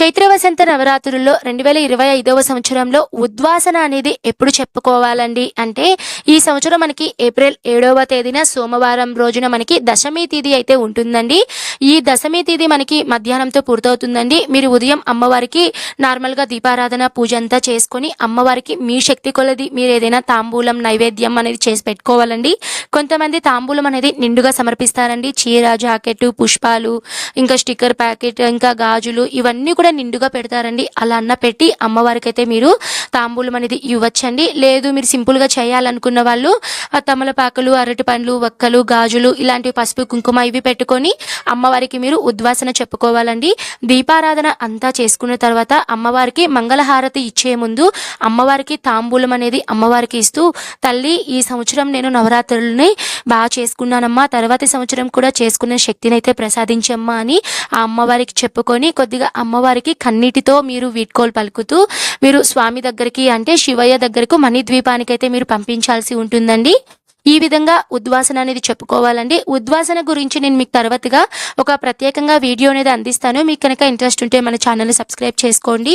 చైత్ర వసంత నవరాత్రుల్లో రెండు వేల ఇరవై ఐదవ సంవత్సరంలో ఉద్వాసన అనేది ఎప్పుడు చెప్పుకోవాలండి? అంటే ఈ సంవత్సరం మనకి ఏప్రిల్ ఏడవ తేదీన సోమవారం రోజున మనకి దశమి తేదీ అయితే ఉంటుందండి. ఈ దశమి తేదీ మనకి మధ్యాహ్నంతో పూర్తవుతుందండి. మీరు ఉదయం అమ్మవారికి నార్మల్గా దీపారాధన పూజ అంతా చేసుకొని అమ్మవారికి మీ శక్తి కొలది మీరు ఏదైనా తాంబూలం నైవేద్యం అనేది చేసి పెట్టుకోవాలండి. కొంతమంది తాంబూలం అనేది నిండుగా సమర్పిస్తారండి. చీర జాకెట్ పుష్పాలు ఇంకా స్టిక్కర్ ప్యాకెట్ ఇంకా గాజులు ఇవన్నీ కూడా నిండుగా పెడతారండి. అలా అన్న పెట్టి అమ్మవారికి అయితే మీరు తాంబూలం అనేది ఇవ్వచ్చండి. లేదు మీరు సింపుల్గా చేయాలనుకున్న వాళ్ళు తమలపాకులు అరటి పండ్లు వక్కలు గాజులు ఇలాంటి పసుపు కుంకుమ ఇవి పెట్టుకొని అమ్మవారికి మీరు ఉద్వాసన చెప్పుకోవాలండి. దీపారాధన అంతా చేసుకున్న తర్వాత అమ్మవారికి మంగళహారతి ఇచ్చే ముందు అమ్మవారికి తాంబూలం అనేది అమ్మవారికి ఇస్తూ తల్లి ఈ సంవత్సరం నేను నవరాత్రులని బాగా చేసుకున్నానమ్మా తర్వాతి సంవత్సరం కూడా చేసుకునే శక్తిని అయితే ప్రసాదించమ్మా అని ఆ అమ్మవారికి చెప్పుకొని కొద్దిగా అమ్మవారికి కన్నీటితో మీరు వీడ్కోలు పలుకుతూ మీరు స్వామి దగ్గరికి అంటే శివయ్య దగ్గరకు మణిద్వీపానికి అయితే మీరు పంపించాల్సి ఉంటుందండి. ఈ విధంగా ఉద్వాసన అనేది చెప్పుకోవాలండి. ఉద్వాసన గురించి నేను మీకు తర్వాతగా ఒక ప్రత్యేకంగా వీడియో అనేది అందిస్తాను. మీకు కనుక ఇంట్రెస్ట్ ఉంటే మన ఛానల్ని సబ్స్క్రైబ్ చేసుకోండి.